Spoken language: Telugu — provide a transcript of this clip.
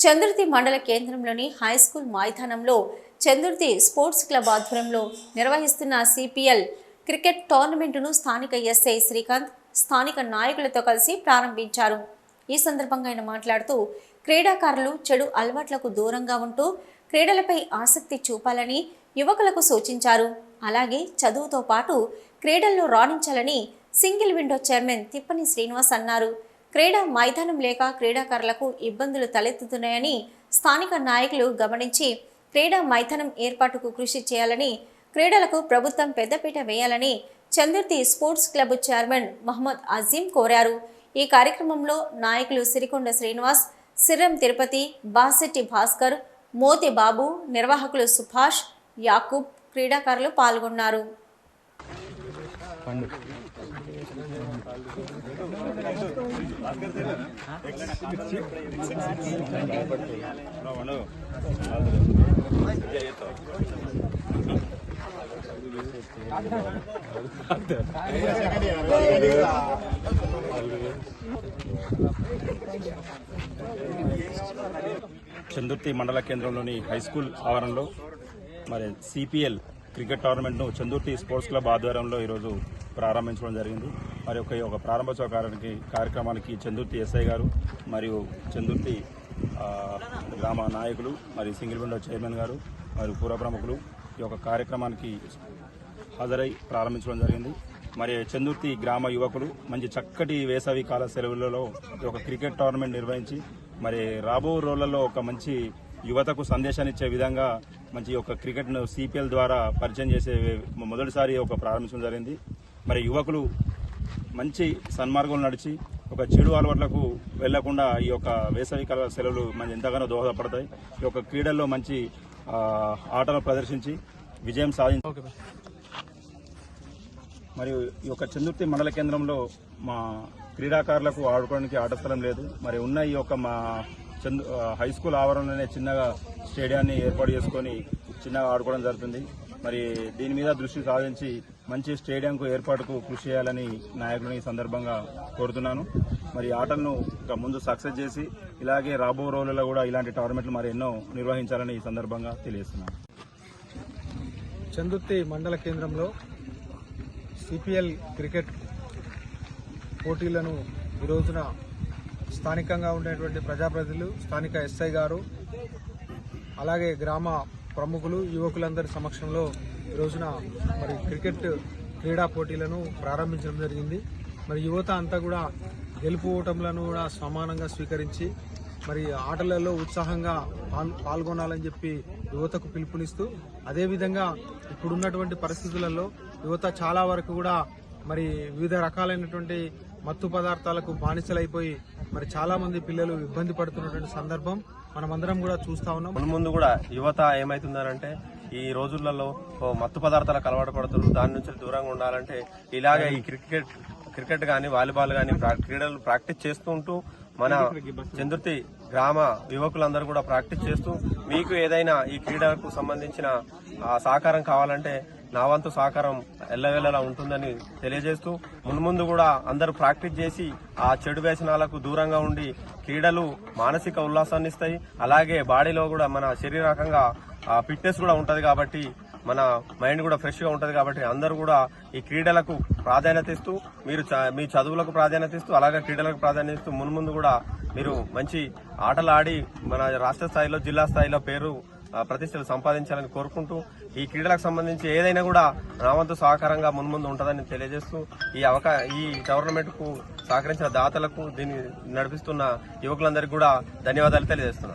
చంద్రుతి మండల కేంద్రంలోని హై స్కూల్ మైదానంలో చంద్రుతి స్పోర్ట్స్ క్లబ్ ఆధ్వర్యంలో నిర్వహిస్తున్న సిపిఎల్ క్రికెట్ టోర్నమెంటును స్థానిక ఎస్ఐ శ్రీకాంత్ స్థానిక నాయకులతో కలిసి ప్రారంభించారు. ఈ సందర్భంగా ఆయన మాట్లాడుతూ క్రీడాకారులు చెడు అలవాట్లకు దూరంగా ఉంటూ క్రీడలపై ఆసక్తి చూపాలని యువకులకు సూచించారు. అలాగే చదువుతో పాటు క్రీడల్లో రాణించాలని single window chairman Tippani Srinivas అన్నారు. క్రీడా మైదానం లేక క్రీడాకారులకు ఇబ్బందులు తలెత్తుతున్నాయని స్థానిక నాయకులు గమనించి క్రీడా మైదానం ఏర్పాటుకు కృషి చేయాలని క్రీడలకు ప్రభుత్వం పెద్దపీట వేయాలని Chandurthi sports club chairman Mohammed Azeem కోరారు. ఈ కార్యక్రమంలో నాయకులు సిరికొండ శ్రీనివాస్ సిర్రం తిరుపతి బాసెట్టి భాస్కర్ మోతి బాబు నిర్వాహకులు సుభాష్ యాకూబ్ క్రీడాకారులు పాల్గొన్నారు. చందుర్తి మండల కేంద్రంలోని హై స్కూల్ ఆవరణలో మరి సిపిఎల్ క్రికెట్ టోర్నమెంట్ను చందుర్తి స్పోర్ట్స్ క్లబ్ ఆధ్వర్యంలో ఈరోజు ప్రారంభించడం జరిగింది. మరి ఒక ఒక ప్రారంభోత్సవ కార్యానికి కార్యక్రమానికి చందుర్తి ఎస్ఐ గారు మరియు చందుర్తి గ్రామ నాయకులు మరియు సింగిల్ విండో చైర్మన్ గారు మరియు పూర్వ ప్రముఖులు ఈ యొక్క కార్యక్రమానికి హాజరై ప్రారంభించడం జరిగింది. మరి చందుర్తి గ్రామ యువకులు మంచి చక్కటి వేసవి కాల సెలవులలో ఒక క్రికెట్ టోర్నమెంట్ నిర్వహించి మరి రాబో రోజులలో ఒక మంచి యువతకు సందేశాన్ని ఇచ్చే విధంగా మంచి ఒక క్రికెట్ను సిపిఎల్ ద్వారా పరిచయం చేసే మొదటిసారి ఒక ప్రారంభించడం జరిగింది. మరి యువకులు మంచి సన్మార్గంలో నడిచి ఒక చెడు అలవాట్లకు వెళ్ళకుండా ఈ యొక్క వేసవి కాల సెలవులు మనకి ఎంతగానో దోహదపడతాయి. ఈ యొక్క క్రీడల్లో మంచి ఆటలు ప్రదర్శించి విజయం సాధించి మరియు ఈ యొక్క చందుర్తి మండల కేంద్రంలో మా క్రీడాకారులకు ఆడుకోవడానికి ఆట స్థలం లేదు. మరి ఉన్న ఈ యొక్క మా చందు హై స్కూల్ ఆవరణలోనే చిన్నగా స్టేడియాన్ని ఏర్పాటు చేసుకొని చిన్నగా ఆడుకోవడం జరుగుతుంది. మరి దీని మీద దృష్టి సాధించి మంచి స్టేడియంకు ఏర్పాటుకు కృషి చేయాలని నాయకులను ఈ సందర్భంగా కోరుతున్నాను. మరి ఆటలను ఇంకా ముందు సక్సెస్ చేసి ఇలాగే రాబో రోజులలో కూడా ఇలాంటి టోర్నమెంట్లు మరి ఎన్నో నిర్వహించాలని ఈ సందర్భంగా తెలియజేస్తున్నాను. చందుర్తి మండల కేంద్రంలో సిపిఎల్ క్రికెట్ పోటీలను ఈ రోజున స్థానికంగా ఉండేటువంటి ప్రజాప్రతినిధులు స్థానిక ఎస్ఐ గారు అలాగే గ్రామ ప్రముఖులు యువకులందరి సమక్షంలో ఈ రోజున మరి క్రికెట్ క్రీడా పోటీలను ప్రారంభించడం జరిగింది. మరి యువత అంతా కూడా గెలుపు ఓటములను కూడా సమానంగా స్వీకరించి మరి ఆటలలో ఉత్సాహంగా పాల్గొనాలని చెప్పి యువతకు పిలుపునిస్తూ అదేవిధంగా ఇప్పుడున్నటువంటి పరిస్థితులలో యువత చాలా వరకు కూడా మరి వివిధ రకాలైనటువంటి మత్తు పదార్థాలకు బానిసలైపోయి మరి చాలా మంది పిల్లలు ఇబ్బంది పడుతున్నటువంటి సందర్భం మనమందరం కూడా చూస్తా ఉన్నాం. ముందు ముందు కూడా యువత ఏమైతుందనంటే ఈ రోజులలో మత్తు పదార్థాలకు అలవాటు పడుతున్నారు. దాని నుంచి దూరంగా ఉండాలంటే ఇలాగే ఈ క్రికెట్ క్రికెట్ కానీ వాలీబాల్ కానీ క్రీడలు ప్రాక్టీస్ చేస్తుంటూ మన చంద్రుతి గ్రామ యువకులందరూ కూడా ప్రాక్టీస్ చేస్తూ మీకు ఏదైనా ఈ క్రీడలకు సంబంధించిన సహకారం కావాలంటే నా వంతు సహకారం ఎల్లవేళలా ఉంటుందని తెలియజేస్తూ మున్ముందు కూడా అందరూ ప్రాక్టీస్ చేసి ఆ చెడు వ్యసనాలకు దూరంగా ఉండి క్రీడలు మానసిక ఉల్లాసాన్ని ఇస్తాయి. అలాగే బాడీలో కూడా మన శరీరకంగా ఫిట్నెస్ కూడా ఉంటుంది కాబట్టి మన మైండ్ కూడా ఫ్రెష్గా ఉంటుంది కాబట్టి అందరూ కూడా ఈ క్రీడలకు ప్రాధాన్యత ఇస్తూ మీరు చ- మీ చదువులకు ప్రాధాన్యత ఇస్తూ అలాగే క్రీడలకు ప్రాధాన్యత ఇస్తూ మున్ముందు కూడా మీరు మంచి ఆటలు ఆడి మన రాష్ట్ర స్థాయిలో జిల్లా స్థాయిలో పేరు ప్రతిష్టలు సంపాదించాలని కోరుకుంటూ ఈ క్రీడలకు సంబంధించి ఏదైనా కూడా నా సహకారంగా మున్ముందు ఉంటుందని తెలియజేస్తూ ఈ అవకా ఈ టోర్నమెంట్కు సహకరించిన దాతలకు దీన్ని నడిపిస్తున్న యువకులందరికీ కూడా ధన్యవాదాలు తెలియజేస్తున్నాను.